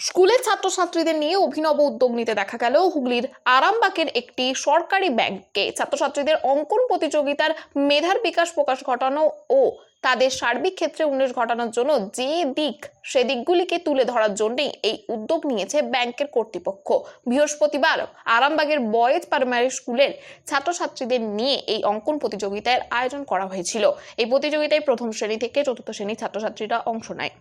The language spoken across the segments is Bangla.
স্কুলের ছাত্রছাত্রীদের নিয়ে অভিনব উদ্যোগ নিতে দেখা গেল হুগলির আরামবাগের একটি সরকারি ব্যাংকে। ছাত্রছাত্রীদের অঙ্কন প্রতিযোগিতার মেধার বিকাশ প্রকাশ ঘটানো ও তাদের সার্বিক ক্ষেত্রে উন্মেষ ঘটানোর জন্য যে দিক, সে দিকগুলিকে তুলে ধরার জন্যই এই উদ্যোগ নিয়েছে ব্যাংকের কর্তৃপক্ষ। বৃহস্পতিবার আরামবাগের বয়েজ প্রাইমারি স্কুলের ছাত্রছাত্রীদের নিয়ে এই অঙ্কন প্রতিযোগিতার আয়োজন করা হয়েছিল। এই প্রতিযোগিতায় প্রথম শ্রেণি থেকে চতুর্থ শ্রেণির ছাত্রছাত্রীরা অংশ নেয়।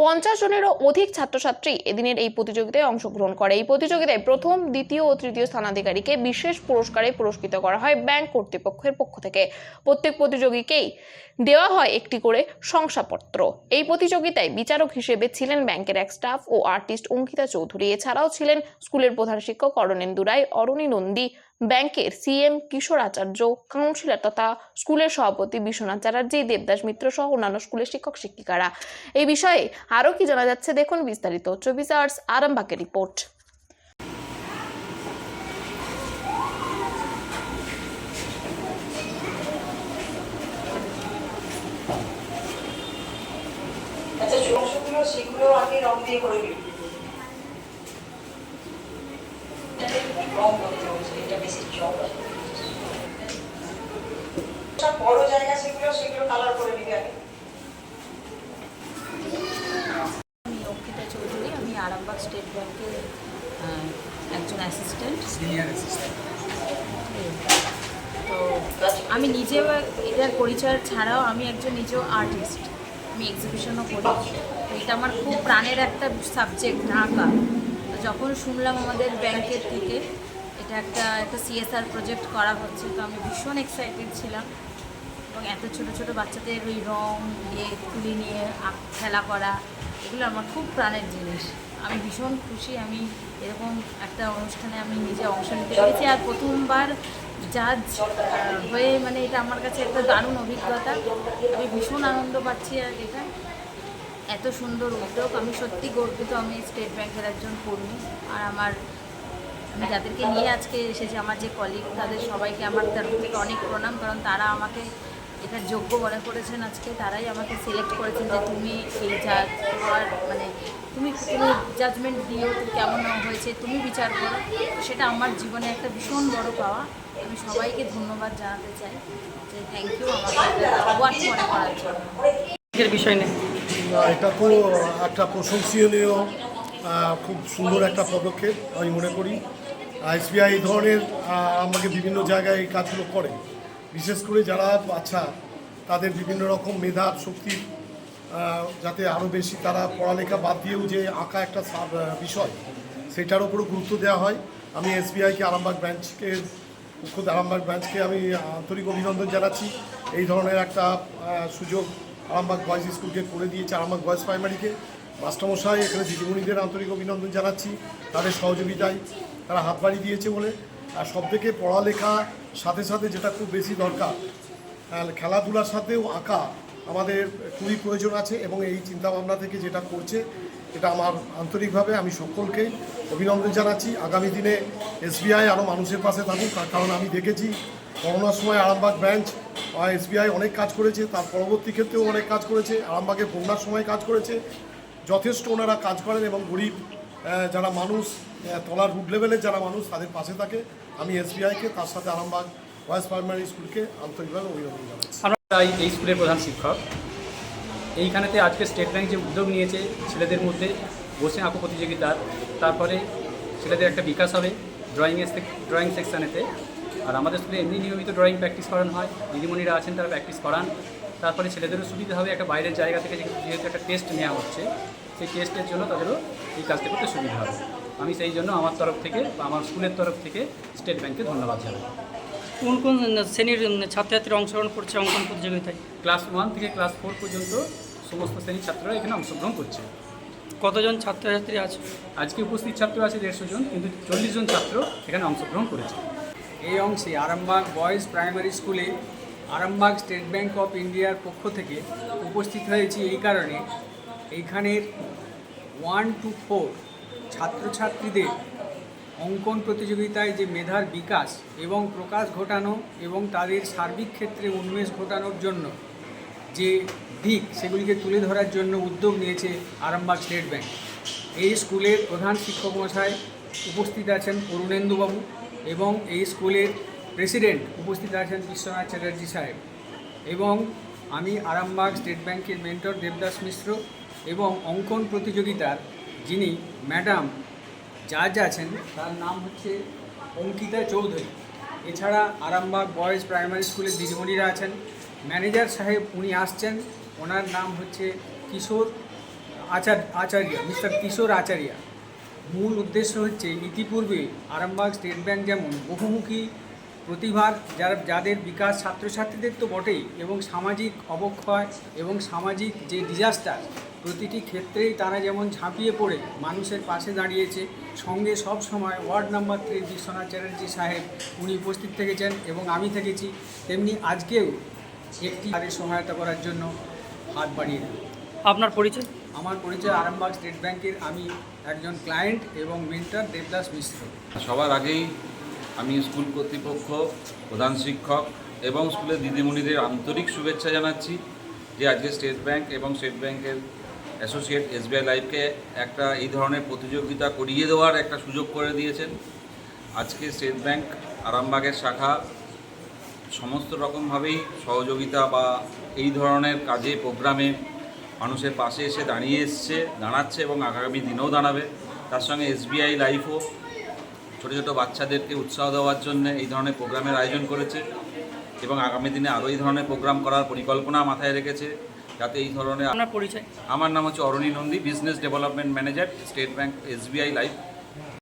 পঞ্চাশ জনেরও অধিক ছাত্রছাত্রী এদিনের এই প্রতিযোগিতায় অংশগ্রহণ করে। এই প্রতিযোগিতায় প্রথম, দ্বিতীয় ও তৃতীয় স্থানাধিকারীকে বিশেষ পুরস্কারে পুরস্কৃত করা হয় ব্যাংক কর্তৃপক্ষের পক্ষ থেকে। প্রত্যেক প্রতিযোগীকেই দেওয়া হয় একটি করে শংসাপত্র। এই প্রতিযোগিতায় বিচারক হিসেবে ছিলেন ব্যাংকের এক স্টাফ ও আর্টিস্ট অঙ্কিতা চৌধুরী। এছাড়াও ছিলেন স্কুলের প্রধান শিক্ষক অরণেন্দু রায়, অরণি নন্দী, ব্যাংকের সিএম কিশোর আচার্য, কাউন্সিলর তথা স্কুলের সভাপতি বিশ্বনাথ চ্যাটার্জি, দেবদাস মিত্র সহ অন্যান্য স্কুলের শিক্ষক শিক্ষিকারা। এই বিষয়ে আরও কি জানা যাচ্ছে? দেখুন বিস্তারিত। চব্বিশ আওয়ার্স আরামবাগের রিপোর্ট আচ্ছা অংশগুলো সেগুলো আগে রং দিয়ে করে বড় জায়গা সেগুলো সেগুলো কালার করে নিবি আগে। আমি অঙ্কিতা চৌধুরী আমি আরামবাগ স্টেট ব্যাংকের একজন অ্যাসিস্ট্যান্ট সিনিয়র অ্যাসিস্ট্যান্ট তো আমি নিজেও এটার পরিচয় ছাড়াও আমি একজন নিজেও আর্টিস্ট আমি এক্সিবিশনও করি এটা আমার খুব প্রাণের একটা সাবজেক্ট আঁকা তো যখন শুনলাম আমাদের ব্যাংকের থেকে, এটা একটা একটা সিএসআর প্রজেক্ট করা হচ্ছে, তো আমি ভীষণ এক্সাইটেড ছিলাম। এবং এত ছোট ছোট বাচ্চাদের ওই রং দিয়ে তুলি নিয়ে খেলা করা, এগুলো আমার খুব প্রাণের জিনিস। আমি ভীষণ খুশি, আমি এরকম একটা অনুষ্ঠানে আমি নিজে অংশ নিতে পেরেছি। আর প্রথমবার জাজ হয়ে মানে এটা আমার কাছে একটা দারুণ অভিজ্ঞতা। আমি ভীষণ আনন্দ পাচ্ছি আর এটা। এত সুন্দর উদ্যোগ। আমি সত্যি গর্বিত আমি স্টেট ব্যাংকের একজন কর্মী। আর আমার, আমি যাদেরকে নিয়ে আজকে এসেছি, আমার যে কলিগ তাদের সবাইকে আমার তরফ থেকে অনেক প্রণাম, কারণ তারা আমাকে এটা যোগ্য মনে করেছেন আজকে। তারাই আমাকে সিলেক্ট করেছেন যে তুমি এই জাজ তোমার মানে তুমি তুমি জাজমেন্ট দিও কেমন হয়েছে, তুমি বিচার করো। সেটা আমার জীবনে একটা ভীষণ বড় পাওয়া। আমি সবাইকে ধন্যবাদ জানাতে চাই যে থ্যাংক ইউ আমাকে করার জন্য। বিষয় নেই এটা তো একটা প্রশংসনীয় খুব সুন্দর একটা পদক্ষেপ আমি মনে করি। এসবিআই এই ধরনের আমাকে বিভিন্ন জায়গায় এই কাজগুলো করে। বিশেষ করে যারা বাচ্চা তাদের বিভিন্ন রকম মেধা শক্তি যাতে আরও বেশি তারা পড়ালেখা বাদ দিয়েও যে আঁকা একটা বিষয় সেটার উপরও গুরুত্ব দেওয়া হয়। আমি এসবিআইকে আরামবাগ ব্রাঞ্চকে মুখ্য আরামবাগ ব্রাঞ্চকে আমি আন্তরিক অভিনন্দন জানাচ্ছি। এই ধরনের একটা সুযোগ আরামবাগ বয়েজ স্কুলকে করে দিয়েছে আরামবাগ বয়েজ প্রাইমারিকে মাস্টারমশাই, এখানে দিদিমণিদের আন্তরিক অভিনন্দন জানাচ্ছি। তাদের সহযোগিতায় তারা হাত বাড়ি দিয়েছে বলে। আর সব থেকে পড়ালেখা সাথে সাথে যেটা খুব বেশি দরকার খেলাধুলার সাথেও আঁকা। আমাদের খুবই প্রয়োজন আছে এবং এই চিন্তাভাবনা থেকে যেটা করছে, এটা আমার আন্তরিকভাবে আমি সকলকে অভিনন্দন জানাচ্ছি। আগামী দিনে এসবিআই আরও মানুষের পাশে থাকুক কারণ আমি দেখেছি করোনার সময় আরামবাগ ব্রাঞ্চ এসবিআই অনেক কাজ করেছে, তার পরবর্তী ক্ষেত্রেও অনেক কাজ করেছে, আরামবাগে বন্যার সময় কাজ করেছে। যথেষ্ট ওনারা কাজ করেন এবং গরিব যারা মানুষ তলার রুট লেভেলের যারা মানুষ, তাদের পাশে থাকে। আমি এসবিআইকে, তার সাথে আরামবাগ ভয়েস প্রাইমারি স্কুলকে আন্তরিকভাবে অভিনন্দন জানাচ্ছি। আমরা এই- স্কুলের প্রধান শিক্ষক। এইখানেতে আজকে স্টেট ব্যাংক যে উদ্যোগ নিয়েছে ছেলেদের মধ্যে, বসে আঁকো প্রতিযোগিতার, তারপরে ছেলেদের একটা বিকাশ হবে ড্রয়িংয়ের ড্রয়িং সেকশানেতে আর আমাদের স্কুলে এমনি নিয়মিত ড্রয়িং প্র্যাকটিস করানো হয়, দিদিমণিরা আছেন তারা প্র্যাকটিস করান। তারপরে ছেলেদেরও সুবিধা হবে একটা বাইরের জায়গা থেকে যেহেতু একটা টেস্ট নেওয়া হচ্ছে, সেই টেস্টের জন্য তাদেরও এই কাজটা করতে সুবিধা হবে। আমি সেই জন্য আমার তরফ থেকে বা আমার স্কুলের তরফ থেকে স্টেট ব্যাংকে ধন্যবাদ জানাই। কোন কোন শ্রেণির ছাত্রছাত্রীরা অংশগ্রহণ করছে অঙ্কন প্রতিযোগিতায় ক্লাস ওয়ান থেকে ক্লাস ফোর পর্যন্ত সমস্ত শ্রেণির ছাত্ররা এখানে অংশগ্রহণ করছে। কতজন ছাত্রছাত্রী আছে? আজকে উপস্থিত ছাত্র আছে দেড়শো জন কিন্তু চল্লিশ জন ছাত্র এখানে অংশগ্রহণ করেছে। এই অংশে আরামবাগ বয়েজ প্রাইমারি স্কুলে আরামবাগ স্টেট ব্যাংক অফ ইন্ডিয়ার পক্ষ থেকে উপস্থিত হয়েছি এই কারণে। এইখানের ওয়ান টু ফোর ছাত্রছাত্রীদের অঙ্কন প্রতিযোগিতায় যে মেধার বিকাশ এবং প্রকাশ ঘটানো এবং তাদের সার্বিক ক্ষেত্রে উন্মেষ ঘটানোর জন্য যে দিক সেগুলিকে তুলে ধরার জন্য উদ্যোগ নিয়েছে আরামবাগ স্টেট ব্যাংক। এই স্কুলের প্রধান শিক্ষক মশাই উপস্থিত আছেন অরুণেন্দুবাবু এবং এই স্কুলের প্রেসিডেন্ট উপস্থিত আছেন বিশ্বনাথ চ্যাটার্জি সাহেব এবং আমি আরামবাগ স্টেট ব্যাংকের মেন্টর দেবদাস মিশ্র এবং অঙ্কন প্রতিযোগিতার যিনি ম্যাডাম জাজ আছেন, তার নাম হচ্ছে অঙ্কিতা চৌধুরী। এছাড়া আরামবাগ বয়েজ প্রাইমারি স্কুলের দিদিমণিরা আছেন। ম্যানেজার সাহেব উনি আসছেন। ওনার নাম হচ্ছে কিশোর আচার আচার্য, মিস্টার কিশোর আচার্য। মূল উদ্দেশ্য হচ্ছে ইতিপূর্বে আরামবাগ স্টেট ব্যাংক যেমন বহুমুখী প্রতিভার, যারা যাদের বিকাশ ছাত্রছাত্রীদের তো বটেই, এবং সামাজিক অবক্ষয় এবং সামাজিক যে ডিজাস্টার প্রতিটি ক্ষেত্রেই তারা যেমন ঝাঁপিয়ে পড়ে মানুষের পাশে দাঁড়িয়েছে। সঙ্গে সব সময় ward number three Biswanath Chatterjee সাহেব উনি উপস্থিত থেকেছেন এবং আমি থেকেছি। তেমনি আজকেও একটি তাদের সহায়তা করার জন্য হাত বাড়িয়ে দেন। আপনার পরিচয়? আমার পরিচয় আরামবাগ স্টেট ব্যাংকের। আমি একজন ক্লায়েন্ট এবং মেন্টর দেবদাস মিশ্র। সবার আগেই আমি স্কুল কর্তৃপক্ষ প্রধান শিক্ষক এবং স্কুলের দিদিমণিদের আন্তরিক শুভেচ্ছা জানাচ্ছি যে আজকে স্টেট ব্যাংক এবং স্টেট ব্যাংকের অ্যাসোসিয়েট এসবিআই লাইফকে একটা এই ধরনের প্রতিযোগিতা করিয়ে দেওয়ার একটা সুযোগ করে দিয়েছেন। আজকে স্টেট ব্যাংক, আরামবাগের শাখা সমস্ত রকমভাবেই সহযোগিতা বা এই ধরনের কাজে, প্রোগ্রামে মানুষের পাশে এসে দাঁড়িয়ে এসছে, দাঁড়াচ্ছে এবং আগামী দিনেও দাঁড়াবে। তার সঙ্গে এসবিআই লাইফও ছোটো ছোটো বাচ্চাদেরকে উৎসাহ দেওয়ার জন্য এই ধরনের প্রোগ্রামের আয়োজন করেছে এবং আগামী দিনে আরও এই ধরনের প্রোগ্রাম করার পরিকল্পনা মাথায় রেখেছে। যাতে এই ধরনের আপনার পরিচয়। আমার নাম হচ্ছে Arani Nandi business development manager state bank SBI life